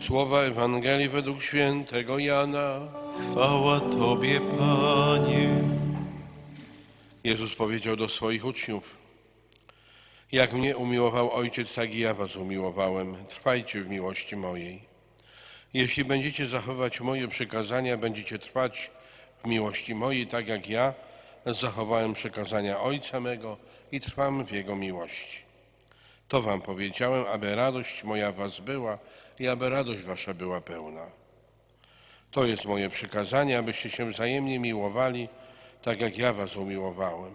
Słowa Ewangelii według świętego Jana. Chwała Tobie, Panie. Jezus powiedział do swoich uczniów: Jak mnie umiłował Ojciec, tak i ja was umiłowałem. Trwajcie w miłości mojej. Jeśli będziecie zachować moje przykazania, będziecie trwać w miłości mojej, tak jak ja zachowałem przykazania Ojca mego i trwam w Jego miłości. To wam powiedziałem, aby radość moja was była i aby radość wasza była pełna. To jest moje przykazanie, abyście się wzajemnie miłowali, tak jak ja was umiłowałem.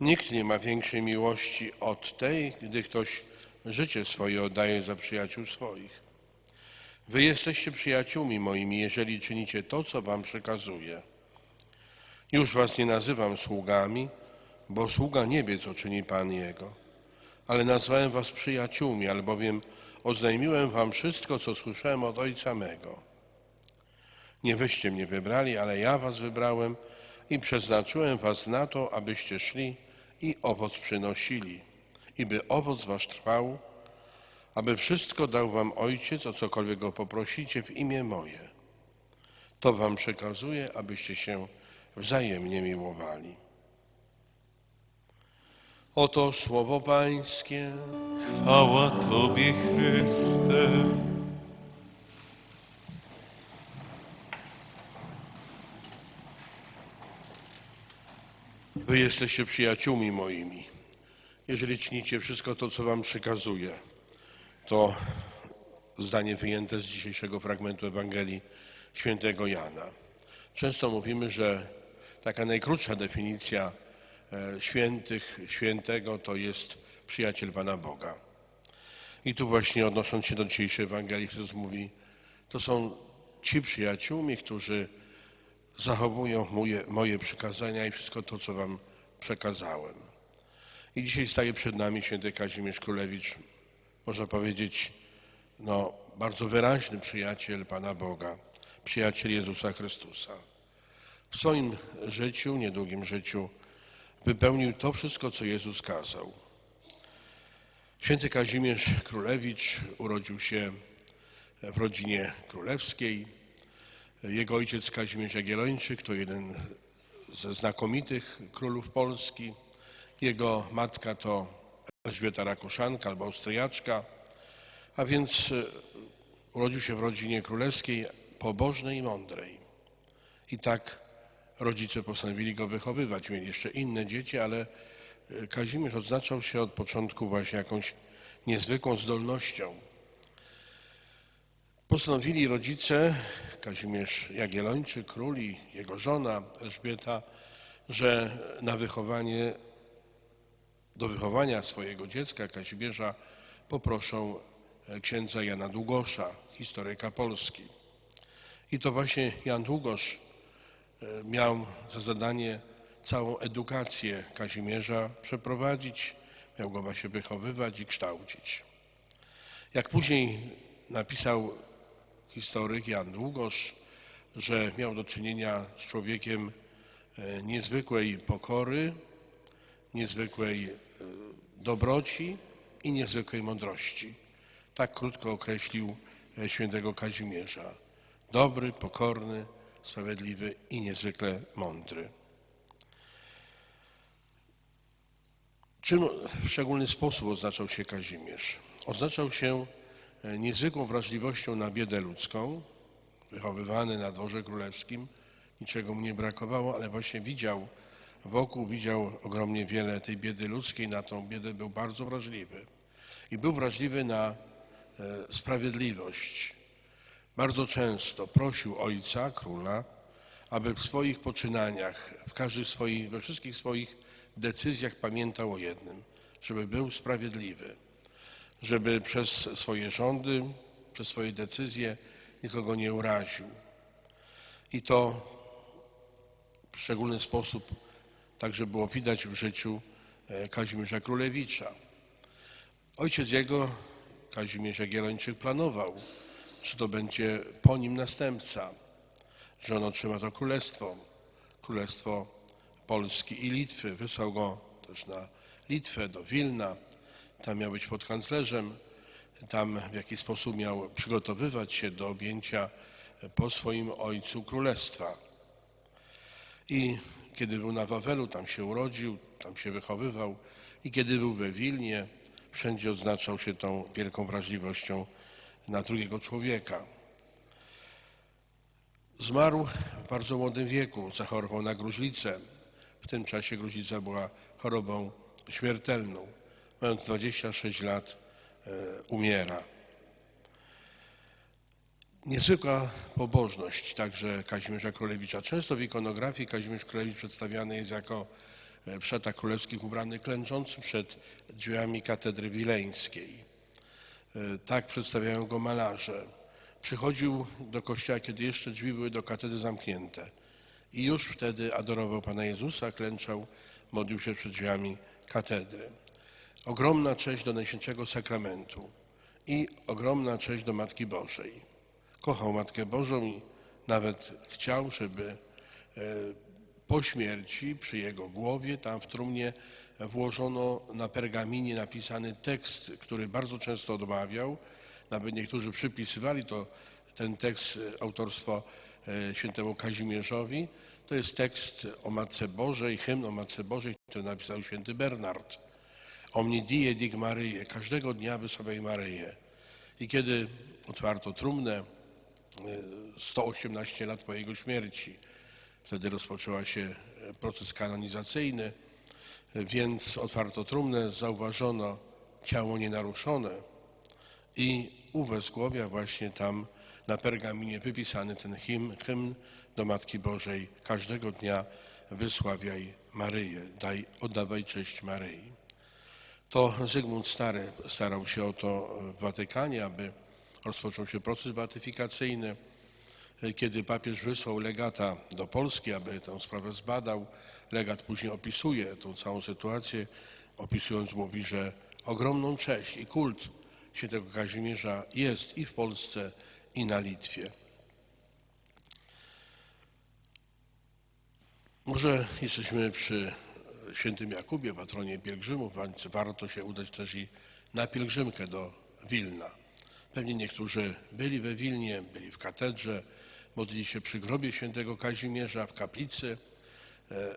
Nikt nie ma większej miłości od tej, gdy ktoś życie swoje oddaje za przyjaciół swoich. Wy jesteście przyjaciółmi moimi, jeżeli czynicie to, co wam przekazuję. Już was nie nazywam sługami, bo sługa nie wie, co czyni Pan Jego. Ale nazwałem was przyjaciółmi, albowiem oznajmiłem wam wszystko, co słyszałem od Ojca mego. Nie wyście mnie wybrali, ale ja was wybrałem i przeznaczyłem was na to, abyście szli i owoc przynosili, i by owoc wasz trwał, aby wszystko dał wam Ojciec, o cokolwiek go poprosicie w imię moje. To wam przekazuję, abyście się wzajemnie miłowali. Oto słowo Pańskie. Chwała Tobie, Chryste. Wy jesteście przyjaciółmi moimi, jeżeli czynicie wszystko to, co wam przykazuję. To zdanie wyjęte z dzisiejszego fragmentu Ewangelii świętego Jana. Często mówimy, że taka najkrótsza definicja świętych, świętego to jest przyjaciel Pana Boga. I tu właśnie odnosząc się do dzisiejszej Ewangelii, Chrystus mówi, to są ci przyjaciółmi, którzy zachowują moje, moje przykazania i wszystko to, co wam przekazałem. I dzisiaj staje przed nami święty Kazimierz Królewicz, można powiedzieć, no, bardzo wyraźny przyjaciel Pana Boga, przyjaciel Jezusa Chrystusa. W swoim życiu, niedługim życiu, wypełnił to wszystko, co Jezus kazał. Święty Kazimierz Królewicz urodził się w rodzinie królewskiej. Jego ojciec Kazimierz Jagiellończyk to jeden ze znakomitych królów Polski. Jego matka to Elżbieta Rakuszanka albo Austriaczka, a więc e, urodził się w rodzinie królewskiej, pobożnej i mądrej. I tak rodzice postanowili go wychowywać. Mieli jeszcze inne dzieci, ale e, Kazimierz odznaczał się od początku właśnie jakąś niezwykłą zdolnością. Postanowili rodzice, Kazimierz Jagiellończyk, król i jego żona Elżbieta, że na wychowanie, do wychowania swojego dziecka Kazimierza poproszą e, księdza Jana Długosza, historyka Polski. I to właśnie Jan Długosz miał za zadanie całą edukację Kazimierza przeprowadzić, miał go właśnie wychowywać i kształcić. Jak później napisał historyk Jan Długosz, że miał do czynienia z człowiekiem e, niezwykłej pokory, niezwykłej e, dobroci i niezwykłej mądrości. Tak krótko określił e, świętego Kazimierza. Dobry, pokorny, sprawiedliwy i niezwykle mądry. Czym w szczególny sposób odznaczał się Kazimierz? Odznaczał się e, niezwykłą wrażliwością na biedę ludzką. Wychowywany na dworze królewskim, niczego mu nie brakowało, ale właśnie widział wokół, widział ogromnie wiele tej biedy ludzkiej, na tą biedę był bardzo wrażliwy. I był wrażliwy na e, sprawiedliwość. Bardzo często prosił ojca, króla, aby w swoich poczynaniach, w każdych swoich, we wszystkich swoich decyzjach pamiętał o jednym, żeby był sprawiedliwy, żeby przez swoje rządy, przez swoje decyzje nikogo nie uraził. I to w szczególny sposób także było widać w życiu e, Kazimierza Królewicza. Ojciec jego, Kazimierz Jagiellończyk, planował, że to będzie po nim następca, że on otrzyma to królestwo, królestwo Polski i Litwy. Wysłał go też na Litwę, do Wilna. Tam miał być podkanclerzem tam w jaki sposób miał przygotowywać się do objęcia po swoim ojcu królestwa. I kiedy był na Wawelu, tam się urodził, tam się wychowywał i kiedy był we Wilnie, wszędzie odznaczał się tą wielką wrażliwością na drugiego człowieka. Zmarł w bardzo młodym wieku, zachorował na gruźlicę. W tym czasie gruźlica była chorobą śmiertelną. Mając 26 lat e, umiera. Niezwykła pobożność także Kazimierza Królewicza. Często w ikonografii Kazimierz Królewicz przedstawiany jest jako e, przeta królewskich ubrany klęczący przed drzwiami katedry wileńskiej. E, Tak przedstawiają go malarze. Przychodził do kościoła, kiedy jeszcze drzwi były do katedry zamknięte. I już wtedy adorował Pana Jezusa, klęczał, modlił się przed drzwiami katedry. Ogromna cześć do Najświętszego Sakramentu i ogromna cześć do Matki Bożej. Kochał Matkę Bożą i nawet chciał, żeby e, po śmierci przy jego głowie, tam w trumnie, włożono na pergaminie napisany tekst, który bardzo często odmawiał. Nawet niektórzy przypisywali to, ten tekst, e, autorstwo e, świętemu Kazimierzowi. To jest tekst o Matce Bożej, hymn o Matce Bożej, który napisał święty Bernard. Omni die dig Maryję, każdego dnia wysławiaj Maryję. I kiedy otwarto trumnę, e, 118 lat po jego śmierci, wtedy rozpoczęła się e, proces kanonizacyjny, e, więc otwarto trumnę, zauważono ciało nienaruszone i u wezgłowia właśnie tam na pergaminie wypisany ten hymn, hymn do Matki Bożej. Każdego dnia wysławiaj Maryję, daj, oddawaj cześć Maryi. To Zygmunt Stary starał się o to w Watykanie, aby rozpoczął się proces beatyfikacyjny. Kiedy papież wysłał legata do Polski, aby tę sprawę zbadał, legat później opisuje tą całą sytuację, opisując mówi, że ogromną cześć i kult świętego Kazimierza jest i w Polsce, i na Litwie. Może jesteśmy przy świętym Jakubie, patronie pielgrzymów, więc warto się udać też i na pielgrzymkę do Wilna. Pewnie niektórzy byli we Wilnie, byli w katedrze, modlili się przy grobie świętego Kazimierza w kaplicy, e,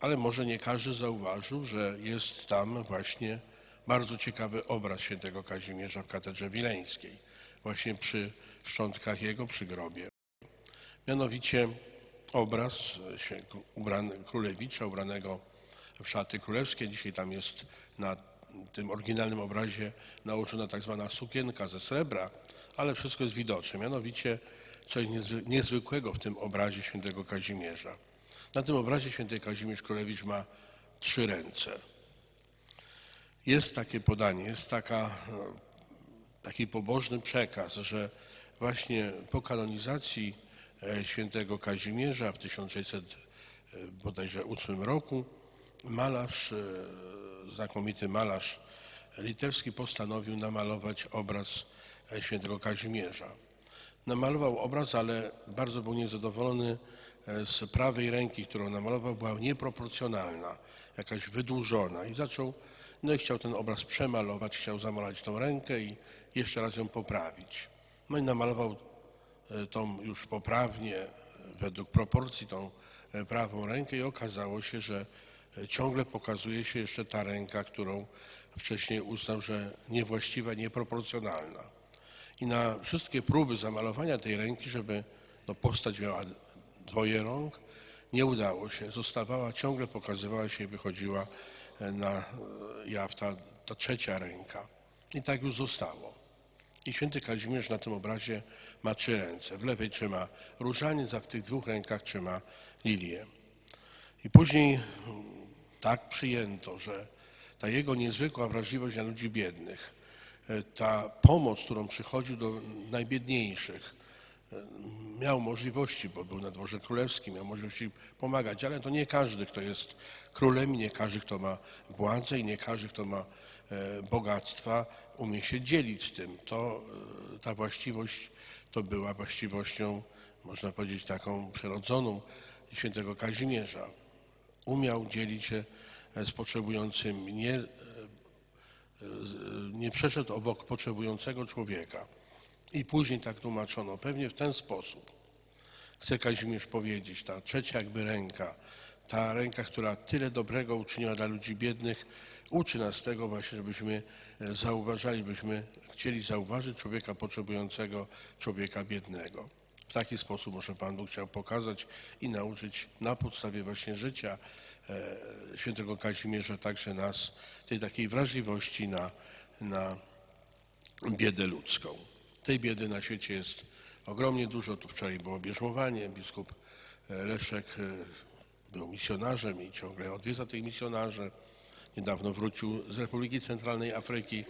ale może nie każdy zauważył, że jest tam właśnie bardzo ciekawy obraz świętego Kazimierza w katedrze wileńskiej, właśnie przy szczątkach jego przy grobie. Mianowicie obraz e, ubrany, królewicza ubranego w szaty królewskie. Dzisiaj tam jest na tym oryginalnym obrazie nałożona tak zwana sukienka ze srebra, ale wszystko jest widoczne. Mianowicie coś niezwy- niezwykłego w tym obrazie świętego Kazimierza. Na tym obrazie święty Kazimierz Królewicz ma trzy ręce. Jest takie podanie, jest taka e, taki pobożny przekaz, że właśnie po kanonizacji e, świętego Kazimierza w 1600 e, bodajże 8 roku malarz, e, znakomity malarz litewski postanowił namalować obraz e, świętego Kazimierza. Namalował obraz, ale bardzo był niezadowolony e, z prawej ręki, którą namalował, była nieproporcjonalna, jakaś wydłużona i zaczął, no i chciał ten obraz przemalować, chciał zamalować tą rękę i jeszcze raz ją poprawić. No i namalował tą już poprawnie, według proporcji, tą prawą rękę i okazało się, że ciągle pokazuje się jeszcze ta ręka, którą wcześniej uznał, że niewłaściwa, nieproporcjonalna. I na wszystkie próby zamalowania tej ręki, żeby no, postać miała dwoje rąk, nie udało się. Zostawała, ciągle pokazywała się i wychodziła e, na e, jaw ta, ta trzecia ręka. I tak już zostało. I święty Kazimierz na tym obrazie ma trzy ręce. W lewej trzyma różaniec, a w tych dwóch rękach trzyma lilię. I później tak przyjęto, że ta jego niezwykła wrażliwość na ludzi biednych, e, ta pomoc, którą przychodził do najbiedniejszych, e, miał możliwości, bo był na dworze królewskim, miał możliwości pomagać, ale to nie każdy, kto jest królem, nie każdy, kto ma władzę i nie każdy, kto ma e, bogactwa, umie się dzielić z tym. To, ta właściwość to była właściwością, można powiedzieć, taką przyrodzoną świętego Kazimierza umiał dzielić się e, z potrzebującymi, nie e, z- nie przeszedł obok potrzebującego człowieka. I później tak tłumaczono, pewnie w ten sposób. Chce Kazimierz powiedzieć, ta trzecia jakby ręka, ta ręka, która tyle dobrego uczyniła dla ludzi biednych, uczy nas tego właśnie, żebyśmy e, zauważali, byśmy chcieli zauważyć człowieka potrzebującego, człowieka biednego. W taki sposób może Pan Bóg chciał pokazać i nauczyć na podstawie właśnie życia e, świętego Kazimierza także nas tej takiej wrażliwości na, na biedę ludzką. Tej biedy na świecie jest ogromnie dużo. Tu wczoraj było bierzmowanie. Biskup e, Leszek e, był misjonarzem i ciągle odwiedza tych misjonarzy. Niedawno wrócił z Republiki Centralnej Afryki.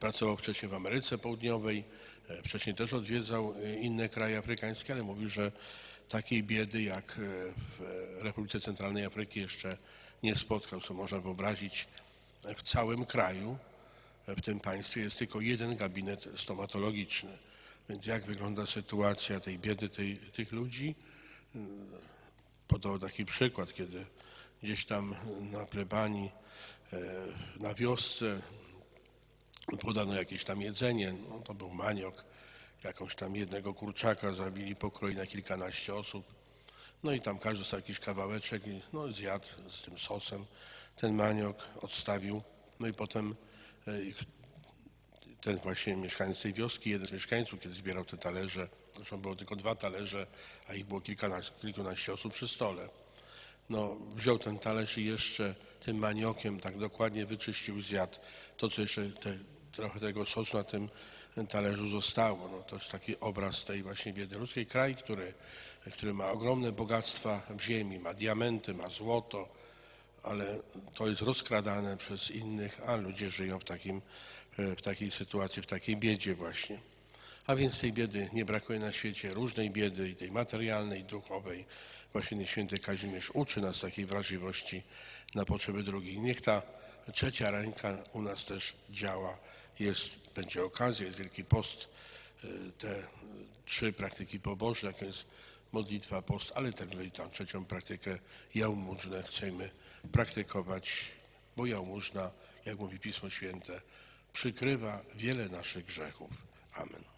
Pracował wcześniej w Ameryce Południowej. E, Wcześniej też odwiedzał e, inne kraje afrykańskie, ale mówi, że takiej biedy jak e, w Republice Centralnej Afryki jeszcze nie spotkał, co można wyobrazić w całym kraju w tym państwie jest tylko jeden gabinet stomatologiczny. Więc jak wygląda sytuacja tej biedy tej, tych ludzi? Podał taki przykład, kiedy gdzieś tam na plebanii, na wiosce podano jakieś tam jedzenie, no to był maniok, jakąś tam jednego kurczaka zabili pokroi na kilkanaście osób. No i tam każdy dostał jakiś kawałeczek i no, zjadł z tym sosem ten maniok, odstawił. No i potem e, ten właśnie mieszkaniec tej wioski, jeden z mieszkańców, kiedy zbierał te talerze, zresztą było tylko dwa talerze, a ich było kilkanaście, kilkanaście osób przy stole. No, wziął ten talerz i jeszcze tym maniokiem tak dokładnie wyczyścił, zjadł to, co jeszcze te, trochę tego sosu na tym talerzu zostało. No, to jest taki obraz tej właśnie biedy ludzkiej. Kraj, który, który ma ogromne bogactwa w ziemi, ma diamenty, ma złoto, ale to jest rozkradane przez innych, a ludzie żyją w, takim, w takiej sytuacji, w takiej biedzie właśnie. A więc tej biedy nie brakuje na świecie, różnej biedy, i tej materialnej, i duchowej. Właśnie święty Kazimierz uczy nas takiej wrażliwości na potrzeby drugich. Niech ta trzecia ręka u nas też działa. Jest, będzie okazja, jest Wielki Post, y, te y, trzy praktyki pobożne, jak jest modlitwa, post, ale także i tą trzecią praktykę jałmużnę chcemy praktykować, bo jałmużna, jak mówi Pismo Święte, przykrywa wiele naszych grzechów. Amen.